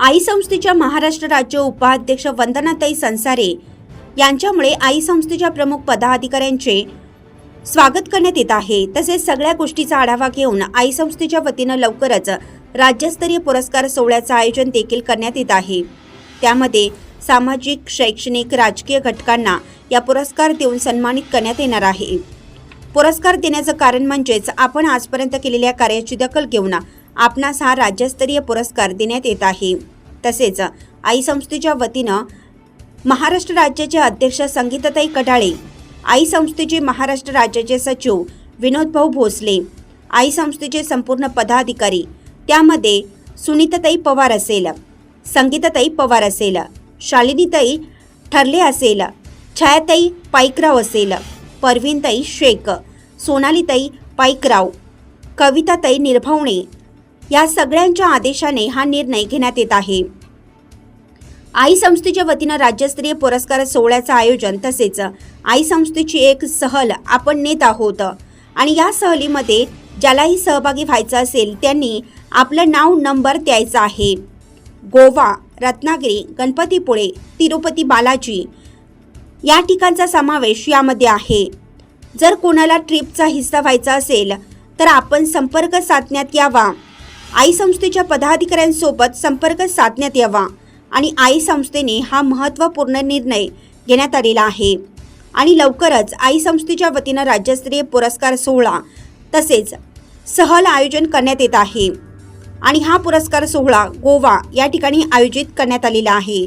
आई संस्थेच्या महाराष्ट्र राज्य उपाध्यक्ष वंदनाताई संसारे यांच्यामुळे आई संस्थेच्या प्रमुख पदाधिकाऱ्यांचे स्वागत करण्यात येत आहे. तसेच सगळ्या गोष्टीचा आढावा घेऊन आई संस्थेच्या वतीनं लवकरच राज्यस्तरीय पुरस्कार सोहळ्याचं आयोजन देखील करण्यात येत आहे. त्यामध्ये सामाजिक शैक्षणिक राजकीय घटकांना या पुरस्कार देऊन सन्मानित करण्यात येणार आहे. पुरस्कार देण्याचं कारण म्हणजेच आपण आजपर्यंत केलेल्या कार्याची दखल घेऊन आपणास हा राज्यस्तरीय पुरस्कार देण्यात येत आहे. तसेच आई संस्थेच्या वतीनं महाराष्ट्र राज्याचे अध्यक्ष संगीताताई कडाळे आई संस्थेचे महाराष्ट्र राज्याचे सचिव विनोदभाऊ भोसले आई संस्थेचे संपूर्ण पदाधिकारी त्यामध्ये सुनीताताई पवार असेल संगीताताई पवार असेल शालिनीताई ठरले असेल छायाताई पाईकराव असेल परवीनताई शेख सोनालीताई पाईकराव कविताताई निर्भवणे या सगळ्यांच्या आदेशाने हा निर्णय घेण्यात येत आहे. आई संस्थेच्या वतीनं राज्यस्तरीय पुरस्कार सोहळ्याचं आयोजन तसेच आई संस्थेची एक सहल आपण नेत आहोत आणि या सहलीमध्ये ज्यालाही सहभागी व्हायचं असेल त्यांनी आपलं नाव नंबर द्यायचा आहे. गोवा रत्नागिरी गणपतीपुळे तिरुपती बालाजी या ठिकाणचा समावेश यामध्ये आहे. जर कोणाला ट्रिपचा हिस्सा व्हायचा असेल तर आपण संपर्क साधण्यात यावा. आई संस्थेच्या पदाधिकाऱ्यांसोबत संपर्क साधण्यात यावा आणि आई संस्थेने हा महत्त्वपूर्ण निर्णय घेण्यात आलेला आहे. आणि लवकरच आई संस्थेच्या वतीनं राज्यस्तरीय पुरस्कार सोहळा तसेच सहल आयोजन करण्यात येत आहे. आणि हा पुरस्कार सोहळा गोवा या ठिकाणी आयोजित करण्यात आलेला आहे.